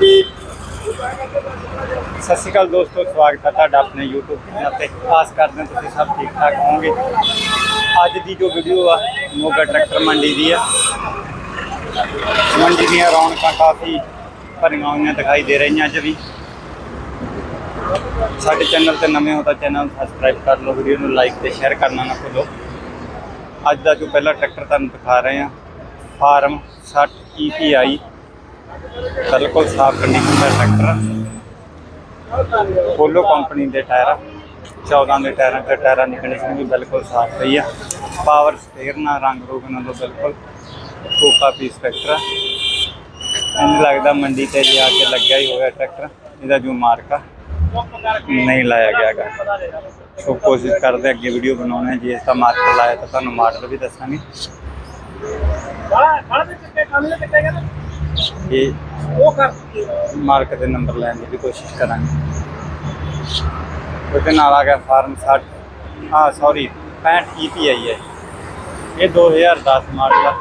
ਸਤਿ ਸ਼੍ਰੀ ਅਕਾਲ ਦੋਸਤੋ, ਸਵਾਗਤ ਹੈ ਤੁਹਾਡਾ ਆਪਣੇ YouTube ਚੈਨਲ ਤੇ। ਆਸ ਕਰਦੇ ਹਾਂ ਤੁਸੀਂ ਸਭ ਠੀਕ ਠਾਕ ਹੋਵੋਗੇ। ਅੱਜ ਦੀ ਜੋ ਵੀਡੀਓ ਆ, ਮੋਗਾ ਟਰੈਕਟਰ ਮੰਡੀ ਦੀ ਆ। ਮੰਡੀ ਦੀਆਂ ਰੌਣਕਾਂ ਕਾਫੀ ਭਰੀਆਂ ਹੋਈਆਂ ਦਿਖਾਈ ਦੇ ਰਹੀਆਂ ਅੱਜ ਵੀ। ਸਾਡੇ ਚੈਨਲ ਤੇ ਨਵੇਂ ਹੋ ਤਾਂ ਚੈਨਲ ਸਬਸਕ੍ਰਾਈਬ ਕਰ ਲਓ ਵੀਡੀਓ ਨੂੰ ਲਾਈਕ ਤੇ ਸ਼ੇਅਰ ਕਰਨਾ ਨਾ ਭੁੱਲੋ। ਅੱਜ ਦਾ ਜੋ ਪਹਿਲਾ ਟਰੈਕਟਰ ਤੁਹਾਨੂੰ ਦਿਖਾ ਰਹੇ ਹਾਂ, ਫਾਰਮ 60 EPI ਬਿਲਕੁਲ ਸਾਫ਼ ਕੰਡੀਸ਼ਨ ਦਾ ਟਰੈਕਟਰ ਪੋਲੋ ਕੰਪਨੀ ਦੇ ਟਾਇਰ 14 ਦੇ ਟਾਇਰਾਂ ਤੇ ਟਾਇਰਾਂ ਦੀ ਕੰਡੀਸ਼ਨ ਵੀ ਬਿਲਕੁਲ ਸਾਫ਼ ਪਈ ਆ। ਪਾਵਰ ਸਟੇਅਰ ਨਾਲ ਰੰਗ ਰੂਪ ਨਾਲ ਬਿਲਕੁਲ ਕੋਕਾ ਪੀ ਸਪੈਕਟਰ ਇੰਜ ਲੱਗਦਾ ਮੰਡੀ ਤੇ ਜਾ ਕੇ ਲੱਗਿਆ ਹੀ ਹੋਇਆ ਟਰੈਕਟਰ ਇਹਦਾ ਜੋ ਮਾਰਕਾ ਨਹੀਂ ਲਾਇਆ ਗਿਆ ਗਾ ਸੋ ਕੋਸ਼ਿਸ਼ ਕਰਦੇ ਅੱਗੇ ਵੀਡੀਓ ਬਣਾਉਣੇ ਜੇ ਇਸ ਦਾ ਮਾਰਕਾ ਲਾਇਆ ਤਾਂ ਤੁਹਾਨੂੰ ਮਾਡਲ ਵੀ ਦੱਸਾਂਗੇ। ਇਹ ਮਾਰਕ ਦੇ ਨੰਬਰ ਲੈਣ ਦੀ ਵੀ ਕੋਸ਼ਿਸ਼ ਕਰਾਂਗੇ। ਉਹਦੇ ਨਾਲ ਆ ਗਿਆ ਫਾਰਮ 60 ਹਾਂ ਸੌਰੀ 65 EPI ਹੈ। ਇਹ 2010 ਮਾਡਲ ਆ।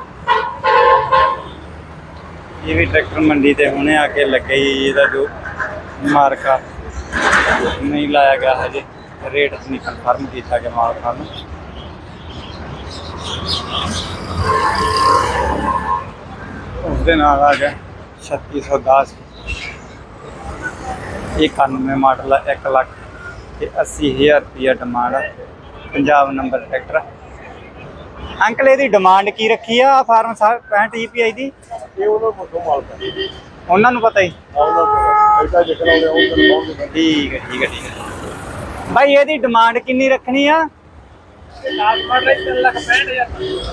ਇਹ ਵੀ ਟਰੈਕਟਰ ਮੰਡੀ ਤੇ ਹੁਣੇ ਆ ਕੇ ਲੱਗੇ ਇਹਦਾ ਜੋ ਮਾਰਕਾ ਨਹੀਂ ਲਾਇਆ ਗਿਆ ਹਜੇ। ਰੇਟ ਨਹੀਂ ਕਨਫਰਮ ਕੀਤਾ ਗਿਆ ਮਾਲਕਾਂ ਨੂੰ। ਉਸ ਦੇ ਨਾਲ ਆ ਗਿਆ 3610 ਇਹ 91 ਮਾਡਲ ਆ 1 ਲੱਖ ਤੇ 80000 ਰੁਪਇਆ ਡਿਮਾਂਡ ਆ। ਪੰਜਾਬ ਨੰਬਰ ਟਰੈਕਟਰ ਅੰਕਲ ਇਹਦੀ ਡਿਮਾਂਡ ਕੀ ਰੱਖੀ ਆ? ਫਾਰਮ 65 EPI ਦੀ? ਇਹ ਉਹਨਾਂ ਕੋਲ ਮਾਲਕ ਹੈ ਉਹਨਾਂ ਨੂੰ ਪਤਾ ਹੀ? ਠੀਕ ਹੈ ਠੀਕ ਹੈ ਠੀਕ ਹੈ। ਭਾਈ ਇਹਦੀ ਡਿਮਾਂਡ ਕਿੰਨੀ ਰੱਖਣੀ ਆ?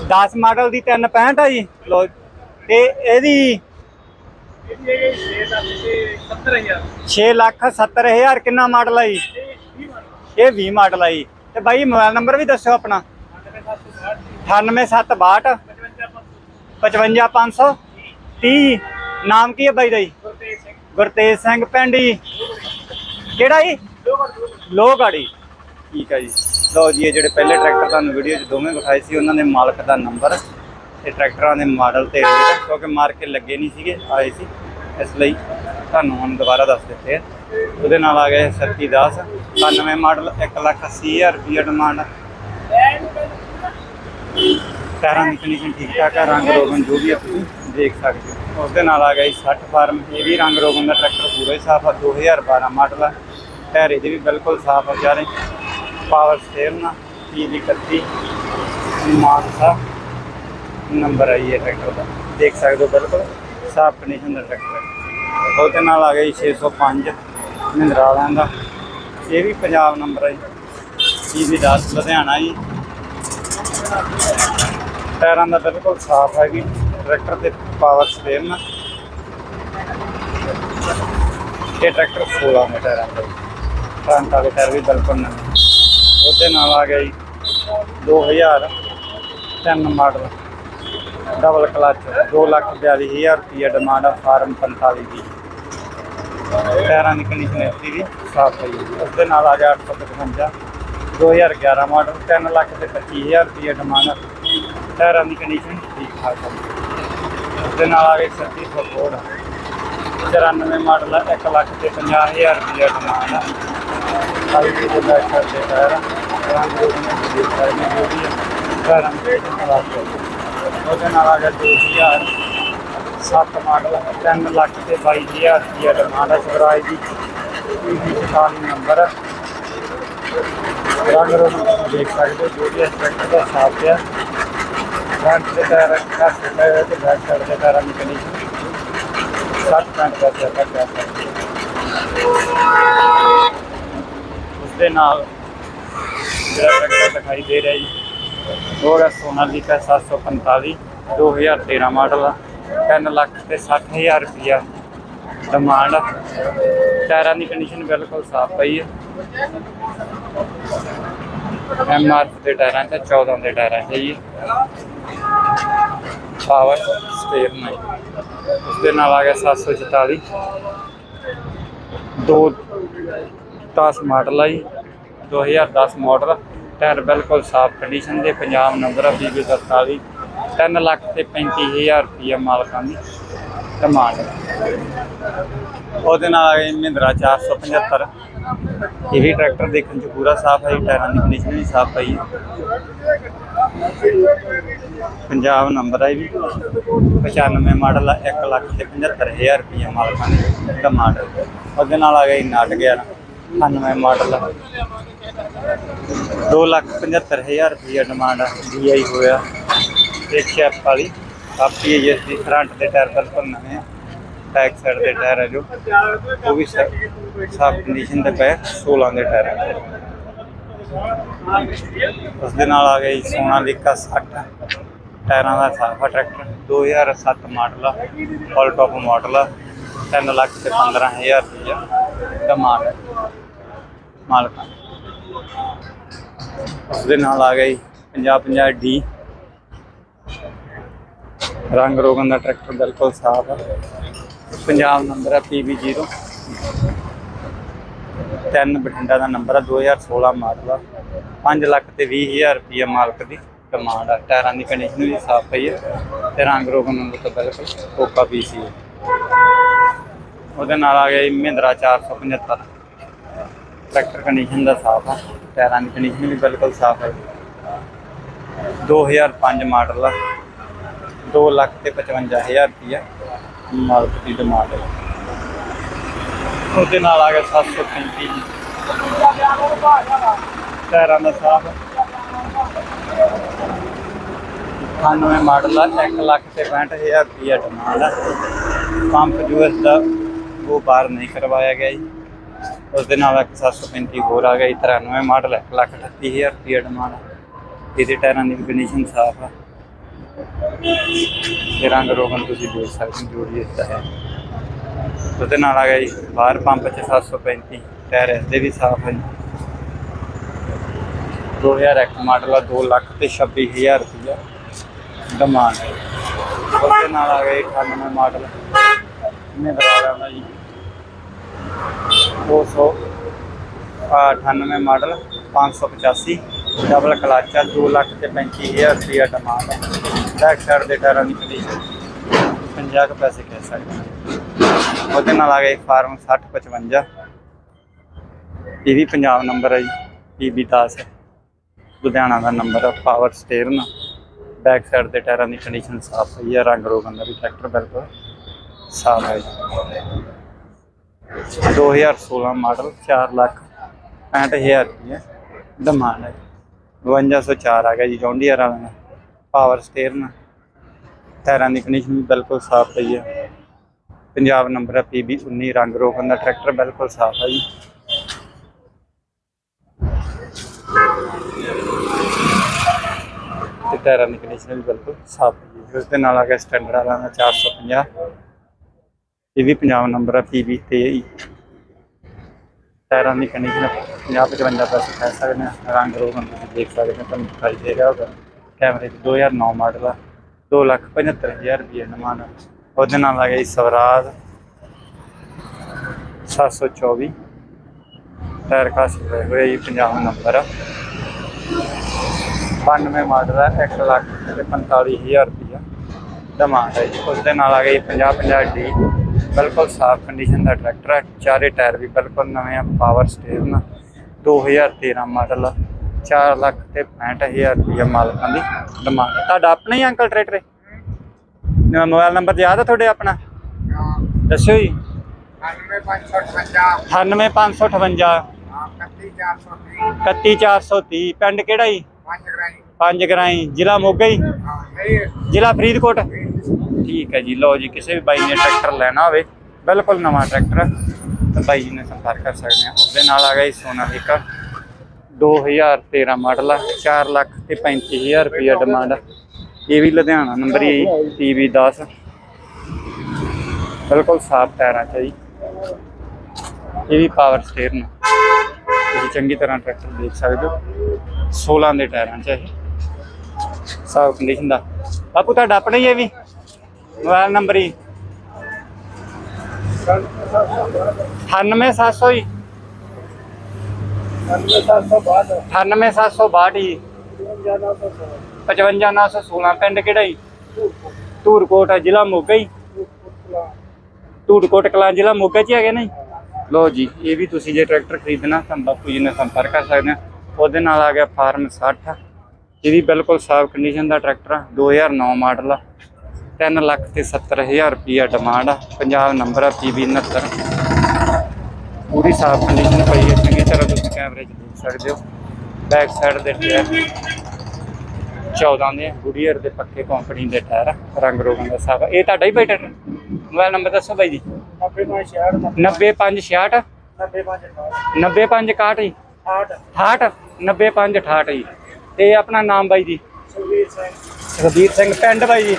10 ਮਾਡਲ ਦੀ 365 ਆ ਜੀ। ਲੋ ਤੇ ਇਹਦੀ 6 ਲੱਖ 70 ਹਜ਼ਾਰ ਕਿੰਨਾ ਮਾਡਲ ਆ ਜੀ? ਇਹ 20 ਮਾਡਲ ਆ ਜੀ। ਤੇ ਬਾਈ ਮੋਬਾਈਲ ਨੰਬਰ ਵੀ ਦੱਸਿਓ ਆਪਣਾ। 98762 55530 ਨਾਮ ਕੀ ਹੈ ਬਾਈ ਦਾ ਜੀ? ਗੁਰਤੇਜ ਸਿੰਘ ਪਿੰਡ ਜੀ। ਕਿਹੜਾ ਜੀ? ਲੋਹਗਾੜੀ। ਠੀਕ ਆ ਜੀ। ਲਓ ਜੀ, ਇਹ ਜਿਹੜੇ ਪਹਿਲੇ ਟਰੈਕਟਰ ਤੁਹਾਨੂੰ ਵੀਡੀਓ 'ਚ ਦੋਵੇਂ ਵਿਖਾਏ ਸੀ, ਉਹਨਾਂ ਦੇ ਮਾਲਕ ਦਾ ਨੰਬਰ ਤੇ ਟਰੈਕਟਰਾਂ ਦੇ ਮਾਡਲ ਤੇ ਰੇਟ ਕਿਉਂਕਿ ਮਾਰਕੀਟ ਲੱਗੇ ਨਹੀਂ ਸੀਗੇ, ਆਏ ਸੀ। ਇਸ ਲਈ ਤੁਹਾਨੂੰ ਹੁਣ ਦੁਬਾਰਾ ਦੱਸ ਦਿੱਤੇ ਆ। ਉਹਦੇ ਨਾਲ ਆ ਗਏ ਸਰਕੀ ਦਾਸ 91 ਮਾਡਲ 180000 ਰੁਪਏ ਡਿਮਾਂਡ ਟਾਇਰਾਂ ਦੀ ਕੰਡੀਸ਼ਨ ਠੀਕ ਠਾਕ ਆ, ਰੰਗ ਰੋਗਨ ਜੋ ਵੀ ਆ ਤੁਸੀਂ ਦੇਖ ਸਕਦੇ ਹੋ। ਉਸ ਦੇ ਨਾਲ ਆ ਗਿਆ ਜੀ 60 ਫਾਰਮ, ਇਹ ਵੀ ਰੰਗ ਰੋਗਨ ਦਾ ਟਰੈਕਟਰ ਪੂਰਾ ਹੀ ਸਾਫ਼ ਆ 2012 ਮਾਡਲ ਆ। ਟਾਇਰ ਇਹਦੇ ਵੀ ਬਿਲਕੁਲ ਸਾਫ਼ ਆ ਵਿਚਾਰੇ। ਪਾਵਰ ਸਟੇਅਰਿੰਗ ਨਾ ਪੀਲੀ 31 ਮਾਨਸਾ। ਨੰਬਰ ਆਈ ਹੈ ਟਰੈਕਟਰ ਦਾ। ਦੇਖ ਸਕਦੇ ਹੋ ਬਿਲਕੁਲ, ਸਾਫ਼ ਕੰਡੀਸ਼ਨ ਦਾ ਟਰੈਕਟਰ ਉਹਦੇ ਨਾਲ ਆ ਗਿਆ ਜੀ? 605 ਮਹਿੰਦਰਾ ਵਾਲਿਆਂ ਦਾ। ਇਹ ਵੀ ਪੰਜਾਬ ਨੰਬਰ ਹੈ ਜੀ। ਇਹ ਵੀ 10 ਲੁਧਿਆਣਾ ਜੀ। ਟਾਇਰਾਂ ਦਾ ਬਿਲਕੁਲ ਸਾਫ਼ ਹੈਗੀ ਟਰੈਕਟਰ ਤੇ ਪਾਵਰ ਸਟੇਅਰਿੰਗ ਇਹ ਟਰੈਕਟਰ 16 ਦੇ ਟਾਇਰਾਂ ਦਾ ਫਰੰਟ ਵਾਲੇ ਟਾਇਰ ਵੀ ਬਿਲਕੁਲ ਨਵੇਂ। ਉਹਦੇ ਨਾਲ ਆ ਗਿਆ ਜੀ। 2000 ਤਿੰਨ ਮਾਡਲ ਡਬਲ ਕਲਚ 2 ਲੱਖ 42000 ਰੁਪਏ ਡਿਮਾਂਡ ਆ ਫਾਰਮ 45 ਦੀ। ਟਾਇਰਾਂ ਦੀ ਕੰਡੀਸ਼ਨ ਇਸ ਦੀ ਸਾਫ਼ ਹੋਈ ਉਸ ਦੇ ਨਾਲ ਆ ਗਿਆ 855 2011 ਮਾਡਲ 3 ਲੱਖ ਤੇ 25000 ਰੁਪਏ ਡਿਮਾਂਡ ਆ। ਟਾਇਰਾਂ ਦੀ ਕੰਡੀਸ਼ਨ ਠੀਕ ਠਾਕ ਹੈ ਉਸ ਦੇ ਨਾਲ ਆ ਗਿਆ 36 ਫੋਰਡ 94 ਮਾਡਲ 1 ਲੱਖ ਤੇ 50000 ਰੁਪਏ ਡਿਮਾਂਡ ਆ। ਵੀ ਦੇ ਨਾਲ ਕਰਦੇ ਟਾਇਰ ਰੰਗ ਦੇ ਨਾਲ ਕਰਦੇ ਟਾਇਰਾਂ ਦੇ ਨਾਲ ਕਰਦੇ ਉਹਦੇ ਨਾਲ ਆ ਗਿਆ 2000 7 ਮਾਡਲ 3 ਲੱਖ ਤੇ 22000 ਰੁਪਏ ਡਿਮਾਂਡ ਆ ਸਵਰਾਜ ਦੀ ਇਹ 44 ਨੰਬਰ ਆ। ਰੰਗ ਰੂਪ ਦੇਖ ਸਕਦੇ ਹੋ, ਜੋ ਵੀ ਐਸਪੈਕਟ ਦਾ ਸਾਫ਼ ਹੈ ਫਰੰਟ ਦੇ ਟਾਇਰ ਘੱਟ ਟਾਇਰ ਹੈ ਤੇ ਬੈਕ ਸਾਈਡ ਦੇ ਟਾਇਰਾਂ ਦੀ ਕੰਡੀਸ਼ਨ 60 ਦਾ ਚੱਕਰ ਕਰ ਸਕਦੇ ਉਸ ਦੇ ਨਾਲ ਜਿਹੜਾ ਟਰੈਕਟਰ ਦਿਖਾਈ ਦੇ ਰਿਹਾ ਜੀ ਉਹ ਹੈ ਸੋਨਾਲੀਕਾ 745 2013 ਮਾਡਲ ਆ 3 ਲੱਖ ਤੇ 60000 ਰੁਪਇਆ ਡਿਮਾਂਡ ਟਾਇਰਾਂ ਦੀ ਕੰਡੀਸ਼ਨ ਬਿਲਕੁਲ ਸਾਫ਼ ਪਈ ਹੈ। ਐਮ ਆਰ ਦੇ ਟਾਇਰਾਂ ਤੇ 14 ਦੇ ਟਾਇਰਾਂ ਤੇ ਜੀ। ਪਾਵਰ ਸਟੇਅਰ ਨਹੀਂ ਉਸ ਦੇ ਨਾਲ ਆ ਗਿਆ 744 ਦੋ 10 ਮਾਡਲ ਆ ਜੀ 2010 ਮਾਡਲ। ਟਾਇਰ ਬਿਲਕੁਲ ਸਾਫ਼ ਕੰਡੀਸ਼ਨ ਦੇ, ਪੰਜਾਬ ਨੰਬਰ ਆ BB 47 3 ਲੱਖ ਤੇ 35000 ਰੁਪਏ ਮਾਲਕਾਂ ਦੀ ਡਿਮਾਂਡ ਉਹਦੇ ਨਾਲ ਆ ਗਈ ਮਹਿੰਦਰਾ 475 ਇਹ ਵੀ ਟਰੈਕਟਰ ਦੇਖਣ ਚ ਪੂਰਾ ਸਾਫ਼ ਹੈ ਟਾਇਰਾਂ ਦੀ ਕੰਡੀਸ਼ਨ ਵੀ ਸਾਫ਼ ਹੈ ਪੰਜਾਬ ਨੰਬਰ ਹੈ ਵੀ। 95 ਮਾਡਲ ਆ 1 ਲੱਖ ਤੇ 75000 ਰੁਪਏ ਮਾਲਕਾਂ ਦੀ ਡਿਮਾਂਡ ਉਹਦੇ ਨਾਲ ਆ ਗਈ ਨਾਟ 11 98 ਮਾਡਲ। ਆ 2 ਲੱਖ 75000 ਰੁਪਏ ਡਿਮਾਂਡ ਆ DI ਹੋਇਆ। ਇੱਕ ਸ਼ੈਪ ਵਾਲੀ ਆਪੀ ਹੈ ਜਿਸ ਦੀ ਫਰੰਟ ਦੇ ਟਾਇਰ ਬਿਲਕੁਲ ਨਵੇਂ ਆ। ਬੈਕ ਸਾਈਡ ਦੇ ਟਾਇਰ ਹੈ ਜੋ। ਉਹ ਵੀ ਸਾਫ਼ ਕੰਡੀਸ਼ਨ ਦੇ ਪਏ 16 ਦੇ ਟਾਇਰ ਆ। ਉਸ ਦੇ ਨਾਲ ਆ ਗਈ ਸੋਨਾਲੀਕਾ 60 ਟਾਇਰਾਂ ਦਾ ਸਾਫਾ ਟਰੈਕਟਰ 2007 ਮਾਡਲ ਆ ਆਲ ਟੌਪ ਮਾਡਲ ਆ। 3 ਲੱਖ ਤੇ 15000 ਰੁਪਇਆ ਡਿਮਾਂਡ ਮਾਲਕਾਂ ਉਸ ਦੇ ਨਾਲ ਆ ਗਈ 50 50 ਡੀ। ਰੰਗ ਰੋਗਨ ਦਾ ਟਰੈਕਟਰ ਬਿਲਕੁਲ ਸਾਫ਼ ਹੈ ਪੰਜਾਬ ਨੰਬਰ ਹੈ PB0 ਤਿੰਨ ਬਠਿੰਡਾ ਦਾ ਨੰਬਰ ਆ 2016 ਮਾਡਲ ਆ। 5 ਲੱਖ ਤੇ 20000 ਰੁਪਏ ਮਾਲਕ ਦੀ ਕਮਾਂਡ ਆ। ਟਾਇਰਾਂ ਦੀ ਕੰਡੀਸ਼ਨ ਵੀ ਸਾਫ਼ ਪਈ ਹੈ ਤੇ ਰੰਗ ਰੋਗਨ ਨੂੰ ਤਾਂ ਬਿਲਕੁਲ ਕੋਕਾ ਪੀਸੀ ਹੈ ਉਹਦੇ ਨਾਲ ਆ ਗਿਆ ਜੀ ਮਹਿੰਦਰਾ 475 ਟਰੈਕਟਰ ਕੰਡੀਸ਼ਨ ਦਾ ਸਾਫ਼ ਆ, ਟਾਇਰਾਂ ਦੀ ਕੰਡੀਸ਼ਨ ਵੀ ਬਿਲਕੁਲ ਸਾਫ਼ ਹੈ 2005 ਮਾਡਲ ਆ 2 ਲੱਖ ਤੇ 55000 ਰੁਪਇਆ ਮਾਲਕ ਦੀ ਡਿਮਾਂਡ ਹੈ ਉਹਦੇ ਨਾਲ ਆ ਗਿਆ 735 ਜੀ। ਟਾਇਰਾਂ ਦਾ ਸਾਫ਼ 98 ਮਾਡਲ ਆ 1 ਲੱਖ ਤੇ 65000 ਰੁਪਇਆ ਡਿਮਾਂਡ ਆ। ਪੰਪ ਯੂਐਸ ਦਾ ਉਹ ਬਾਹਰ ਨਹੀਂ ਕਰਵਾਇਆ ਗਿਆ ਜੀ। ਉਸ ਦੇ ਨਾਲ ਇੱਕ 735 ਹੋਰ ਆ ਗਿਆ ਜੀ 93 ਮਾਡਲ 1 ਲੱਖ 38000 ਰੁਪਇਆ ਡਿਮਾਂਡ ਆ। ਇਹਦੇ ਟਾਇਰਾਂ ਦੀ ਕੰਡੀਸ਼ਨ ਸਾਫ਼ ਆ। ਇਹ ਰੰਗ ਰੋਗਨ ਤੁਸੀਂ ਦੇਖ ਸਕਦੇ ਹੋ ਜੋੜੀ ਦਿੱਤਾ ਹੈ। ਉਹਦੇ ਨਾਲ ਆ ਗਿਆ ਜੀ, ਬਾਹਰ ਪੰਪ 'ਚ 735 ਟਾਇਰ ਇਸਦੇ ਵੀ ਸਾਫ਼ ਹੈ ਜੀ। 2001 ਮਾਡਲ ਆ 2 ਲੱਖ ਤੇ 26000 ਰੁਪਇਆ ਡਿਮਾਂਡ ਹੈ ਉਹਦੇ ਨਾਲ ਆ ਗਿਆ ਜੀ 98 ਮਾਡਲ। ਇਹਨੇ ਬਰਾਬਰ ਦਾ ਜੀ। 200 ਆ 98 ਮਾਡਲ 585 ਡਬਲ ਕਲਾਚਾ ਆ 2 ਲੱਖ ਤੇ 35000 ਰੁਪਇਆ ਡਿਮਾਂਡ ਹੈ ਬੈਕ ਸਾਈਡ ਦੇ ਟਾਇਰਾਂ ਦੀ ਕੰਡੀਸ਼ਨ 50 ਕੁ ਪੈਸੇ ਕਹਿ ਸਕਦੇ ਉਹਦੇ ਨਾਲ ਆ ਗਏ ਫਾਰਮ 6055 ਇਹ ਵੀ ਪੰਜਾਬ ਨੰਬਰ ਹੈ ਜੀ ਪੀਬੀ 10 ਲੁਧਿਆਣਾ ਦਾ ਨੰਬਰ ਹੈ ਪਾਵਰ ਸਟੇਰਨ ਬੈਕ ਸਾਈਡ ਦੇ ਟਾਇਰਾਂ ਦੀ ਕੰਡੀਸ਼ਨ ਸਾਫ਼ ਹੈ ਰੰਗ ਰੋਗਨ ਦਾ ਵੀ ਟਰੈਕਟਰ ਬਿਲਕੁਲ ਸਾਫ਼ ਹੈ ਜੀ। 2016 ਮਾਡਲ 4 ਲੱਖ 65000 ਰੁਪਏ ਡਿਮਾਂਡ ਹੈ 5204 ਆ ਗਿਆ ਜੀ ਜੌਂਡੀਅਰ ਵਾਲਾ ਦਾ। ਪਾਵਰ ਸਟੇਰਨ ਟਾਇਰਾਂ ਦੀ ਕੰਡੀਸ਼ਨ ਵੀ ਬਿਲਕੁਲ ਸਾਫ਼ ਪਈ ਹੈ ਪੰਜਾਬ ਨੰਬਰ ਹੈ PB 19 ਰੰਗ ਰੋਗਨ ਦਾ ਟਰੈਕਟਰ ਬਿਲਕੁਲ ਸਾਫ਼ ਹੈ ਜੀ। ਤੇ ਟਾਇਰਾਂ ਦੀ ਕੰਡੀਸ਼ਨ ਵੀ ਬਿਲਕੁਲ ਸਾਫ਼ ਹੈ ਜੀ। ਉਸ ਦੇ ਨਾਲ ਆ ਗਿਆ ਸਟੈਂਡਰਡ ਵਾਲਾ ਦਾ 450 ਇਹ ਵੀ ਪੰਜਾਬ ਨੰਬਰ ਹੈ PB 23 ਟਾਇਰਾਂ ਦੀ ਕੰਡੀਸ਼ਨ 50 55 ਪੈਸੇ ਕਹਿ ਸਕਦੇ ਹਾਂ, ਰੰਗ ਰੋਗਨ ਤੁਸੀਂ ਦੇਖ ਸਕਦੇ ਹੋ, ਤੁਹਾਨੂੰ ਦਿਖਾਈ ਦੇ ਰਿਹਾ ਹੋਗਾ ਕੈਮਰੇ 'ਚ 2009 ਮਾਡਲ ਆ 2 ਲੱਖ 75000 ਰੁਪਏ ਨਮਾਨ ਉਹਦੇ ਨਾਲ ਆ ਗਿਆ ਜੀ ਸਵਰਾਜ 724 ਟਾਇਰ ਕਾਸ ਹੋਏ ਹੋਏ ਜੀ 50 ਨੰਬਰ ਆ। 92 ਮਾਡਲ ਆ 1 ਲੱਖ ਤੇ 45000 ਰੁਪਏ ਡਿਮਾਂਡ ਹੈ ਜੀ। ਉਸ ਦੇ ਨਾਲ ਆ ਗਈ ਜੀ 50 50 ਡੀ। ਬਿਲਕੁਲ ਸਾਫ਼ ਕੰਡੀਸ਼ਨ ਦਾ ਟਰੈਕਟਰ ਹੈ। ਚਾਰੇ ਟਾਇਰ ਵੀ ਬਿਲਕੁਲ ਨਵੇਂ ਆ ਪਾਵਰ ਸਟੇਰਨ 2013 ਮਾਡਲ ਆ। 4 ਲੱਖ ਤੇ 65000 ਰੁਪਏ ਮਾਲਕਾਂ ਦੀ ਡਿਮਾਂਡ ਤੁਹਾਡਾ ਆਪਣਾ ਹੀ ਅੰਕਲ ਟਰੈਕਟਰ ਹੈ ਮੋਬਾਈਲ ਨੰਬਰ ਯਾਦ ਹੈ ਤੁਹਾਡੇ ਆਪਣਾ? ਦੱਸਿਓ ਜੀ। 98558 31430 ਪਿੰਡ ਕਿਹੜਾ ਜੀ? ਪੰਜ ਗਰਾਈ। ਜ਼ਿਲ੍ਹਾ ਮੋਗਾ ਜੀ? ਜ਼ਿਲ੍ਹਾ ਫਰੀਦਕੋਟ? ਠੀਕ ਹੈ ਜੀ। ਲਓ ਜੀ, ਕਿਸੇ ਵੀ ਬਾਈ ਨੇ ਟਰੈਕਟਰ ਲੈਣਾ ਹੋਵੇ, ਬਿਲਕੁਲ ਨਵਾਂ ਟਰੈਕਟਰ ਤਾਂ ਬਾਈ ਜੀ ਨਾਲ ਸੰਪਰਕ ਕਰ ਸਕਦੇ ਆ ਉਸਦੇ ਨਾਲ ਆ ਗਿਆ ਜੀ ਸੋਨਾਲੀਕਾ 2013 ਮਾਡਲ ਆ 4 ਲੱਖ ਤੇ 35000 ਰੁਪਇਆ ਡਿਮਾਂਡ ਆ। ਇਹ ਵੀ ਲੁਧਿਆਣਾ ਨੰਬਰ ਹੀ ਹੈ ਟੀਵੀ 10 ਬਿਲਕੁਲ ਸਾਫ਼ ਟਾਇਰਾਂ ਚ ਹੈ ਜੀ। ਇਹ ਵੀ ਪਾਵਰ ਸਟੀਅਰਿੰਗ ਤੁਸੀਂ ਚੰਗੀ ਤਰ੍ਹਾਂ ਟਰੈਕਟਰ ਦੇਖ ਸਕਦੇ ਹੋ। 16 ਦੇ ਟਾਇਰਾਂ ਚ ਇਹ। ਸਾਫ਼ ਕੰਡੀਸ਼ਨ ਦਾ। ਬਾਪੂ, ਤੁਹਾਡਾ ਆਪਣਾ ਹੀ ਹੈ ਵੀ? ਮੋਬਾਈਲ ਨੰਬਰ ਹੀ 98700 ਜੀ। 98762 ਜੀ। 55916 ਪਿੰਡ ਕਿਹੜਾ ਜੀ? ਧੂਰਕੋਟ ਹੈ ਜ਼ਿਲ੍ਹਾ ਮੋਗਾ ਜੀ। ਧੂੜਕੋਟ ਕਲਾਂ, ਜ਼ਿਲ੍ਹਾ ਮੋਗਾ 'ਚ ਹੈਗੇ ਨਹੀਂ ਜੀ? ਲੋ ਜੀ, ਇਹ ਵੀ ਤੁਸੀਂ ਜੇ ਟਰੈਕਟਰ ਖਰੀਦਣਾ, ਤਾਂ ਬਾਪੂ ਜੀ ਨਾਲ ਸੰਪਰਕ ਕਰ ਸਕਦੇ ਆ। ਉਹਦੇ ਨਾਲ ਆ ਗਿਆ ਫਾਰਮ 60 ਇਹ ਵੀ ਬਿਲਕੁਲ ਸਾਫ਼ ਕੰਡੀਸ਼ਨ ਦਾ ਟਰੈਕਟਰ ਆ 2009 ਮਾਡਲ ਆ। 3 ਲੱਖ ਤੇ 70000 ਰੁਪਿਆ ਡਿਮਾਂਡ ਆ। ਪੰਜਾਬ ਨੰਬਰ ਆ PB 69 ਪੂਰੀ ਸਾਫ਼ ਕੰਡੀਸ਼ਨ ਪਈ ਹੈ। ਚੰਗੀ ਤਰ੍ਹਾਂ ਤੁਸੀਂ ਕੈਮਰੇ 'ਚ ਦੇਖ ਸਕਦੇ ਹੋ। ਬੈਕ ਸਾਈਡ ਦੇ ਟਾਇਰ 14 ਦੇ ਗੁਡੀਅਰ ਦੇ ਪੱਕੇ ਕੰਪਨੀ ਦੇ ਟਾਇਰ ਰੰਗ ਰੋਗਨ ਦਾ ਸਾਫ਼। ਇਹ ਤੁਹਾਡਾ ਹੀ ਬਾਈ ਟਰੈਕਟਰ? ਮੋਬਾਈਲ ਨੰਬਰ ਦੱਸੋ ਬਾਈ ਜੀ। 95 9566 9561 ਜੀ। 68 9568 ਜੀ। ਤੇ ਆਪਣਾ ਨਾਮ ਬਾਈ ਜੀ? ਸੁਖਵੀਰ ਸਿੰਘ। ਰਵੀਰ ਸਿੰਘ। ਪਿੰਡ ਬਾਈ ਜੀ?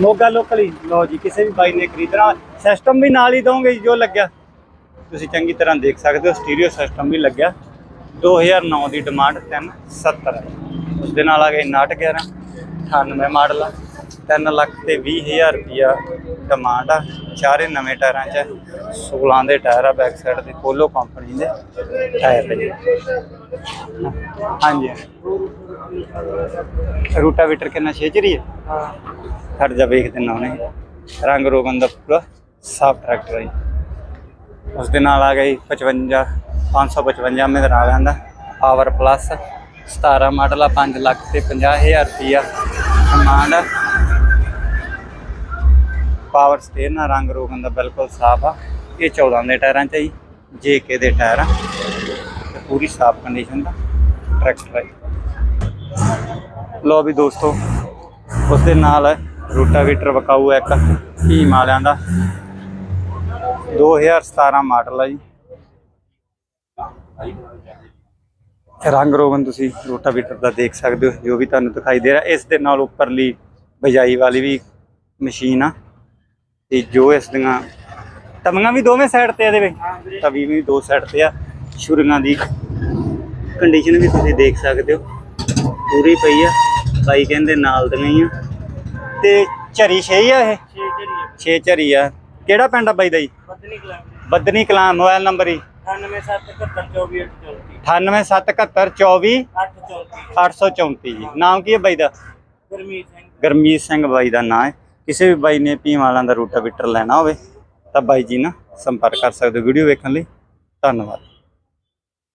ਮੋਗਾ ਲੋਕਲ ਹੀ। ਲਓ ਜੀ, ਕਿਸੇ ਵੀ ਬਾਈ ਨੇ ਖਰੀਦਣਾ ਸਿਸਟਮ ਵੀ ਨਾਲ ਹੀ ਦੋਗੇ ਜੋ ਲੱਗਿਆ। ਤੁਸੀਂ ਚੰਗੀ ਤਰ੍ਹਾਂ ਦੇਖ ਸਕਦੇ ਹੋ ਸਟੀਰੀਓ ਸਿਸਟਮ ਵੀ ਲੱਗਿਆ। 2009 ਦੀ ਡਿਮਾਂਡ 370 ਹੈ ਉਸ ਦੇ ਨਾਲ ਆ ਗਏ 911 98 ਮਾਡਲ ਆ। 3 ਲੱਖ ਤੇ 20000 ਰੁਪਿਆ ਡਿਮਾਂਡ ਆ। ਚਾਰੇ ਨਵੇਂ ਟਾਇਰਾਂ 'ਚ 16 ਦੇ ਟਾਇਰ ਆ ਬੈਕ ਸਾਈਡ ਦੇ ਪੋਲੋ ਕੰਪਨੀ ਦੇ ਟਾਇਰ ਨੇ। ਹਾਂਜੀ ਰੂਟਾਵੇਟਰ ਕਿੰਨਾ ਛੇਜਰੀ ਹੈ ਹਾਂ ਖੜ ਜਾ, ਵੇਖ ਦਿਨਾ ਉਹਨੇ ਰੰਗ ਰੋਗਨ ਦਾ ਪੂਰਾ ਸਾਫ਼ ਟਰੈਕਟਰ ਹੈ ਜੀ। ਉਸ ਦੇ ਨਾਲ ਆ ਗਈ 55 555 ਮੇ ਦਾ ਆ ਜਾਂਦਾ ਪਾਵਰ ਪਲੱਸ 17 ਮਾਡਲ ਆ 5 ਲੱਖ ਤੇ 50000 ਰੁਪਿਆ ਡਿਮਾਂਡ ਆ। ਪਾਵਰ ਸਟੇਅਰ ਨਾਲ ਰੰਗ ਰੋਗਨ ਦਾ ਬਿਲਕੁਲ ਸਾਫ਼ ਆ। ਇਹ 14 ਦੇ ਟਾਇਰਾਂ ਚ ਆ ਜੀ, ਜੇਕੇ ਦੇ ਟਾਇਰ। ਆ ਤੇ ਪੂਰੀ ਸਾਫ਼ ਕੰਡੀਸ਼ਨ ਦਾ ਟਰੈਕਟਰ ਹੈ ਲੋ ਵੀ ਦੋਸਤੋ ਉਸ ਦੇ ਨਾਲ ਰੂਟਾਵੀਟਰ ਵਕਾਊ ਇੱਕ ਭੀਮ ਵਾਲਿਆਂ ਦਾ। 2017 ਮਾਡਲ ਆ ਜੀ। ਰੰਗ ਰੋਗਨ ਤੁਸੀਂ ਰੂਟਾਵੀਟਰ ਦਾ ਦੇਖ ਸਕਦੇ ਹੋ, ਜੋ ਵੀ ਤੁਹਾਨੂੰ ਦਿਖਾਈ ਦੇ ਰਿਹਾ। ਇਸ ਦੇ ਨਾਲ ਉੱਪਰਲੀ ਬਜਾਈ ਵਾਲੀ ਵੀ ਮਸ਼ੀਨ ਆ। ਤੇ ਜੋ ਇਸ ਦੀਆਂ ਤਵੀਆਂ ਵੀ ਦੋਵੇਂ ਸਾਈਡ ਤੇ ਆ ਇਹਦੇ ਵਿੱਚ। ਤਵੀ ਵੀ ਦੋ ਸਾਈਡ ਤੇ ਆ। ਛੁਰੀਆਂ ਦੀ ਕੰਡੀਸ਼ਨ ਵੀ ਤੁਸੀਂ ਦੇਖ ਸਕਦੇ ਹੋ। ਪੂਰੀ ਪਈ ਆ। ਬਾਈ ਕਹਿੰਦੇ ਨਾਲ ਦੀਆਂ ਹੀ ਆ। ਤੇ ਝਰੀ ਛੇ ਆ ਇਹ? ਛੇ ਜਿਹੜੀ ਛੇ ਝਰੀ ਆ। ਕਿਹੜਾ ਪਿੰਡ ਆ ਬਾਈ ਦਾ ਜੀ? ਬਦਨੀ ਕਲਾਂ ਬੱਦਨੀ ਕਲਾਂ ਮੋਬਾਈਲ ਨੰਬਰ ਹੀ 977124 987124 834 834 ਜੀ। ਨਾਮ ਕੀ ਹੈ ਬਾਈ ਦਾ? ਗੁਰਮੀਤ ਸਿੰਘ। ਗਰਮੀਤ ਸਿੰਘ ਬਾਈ ਦਾ ਨਾਮ ਹੈ। ਕਿਸੇ ਵੀ ਬਾਈ ਨੇ ਭੀਮ ਵਾਲਾਂ ਦਾ ਰੂਟਾਵੀਟਰ ਲੈਣਾ ਹੋਵੇ ਤਾਂ ਬਾਈ ਜੀ ਨਾਲ ਸੰਪਰਕ ਕਰ ਸਕਦੇ ਹੋ ਵੀਡੀਓ ਵੇਖਣ ਲਈ। ਧੰਨਵਾਦ।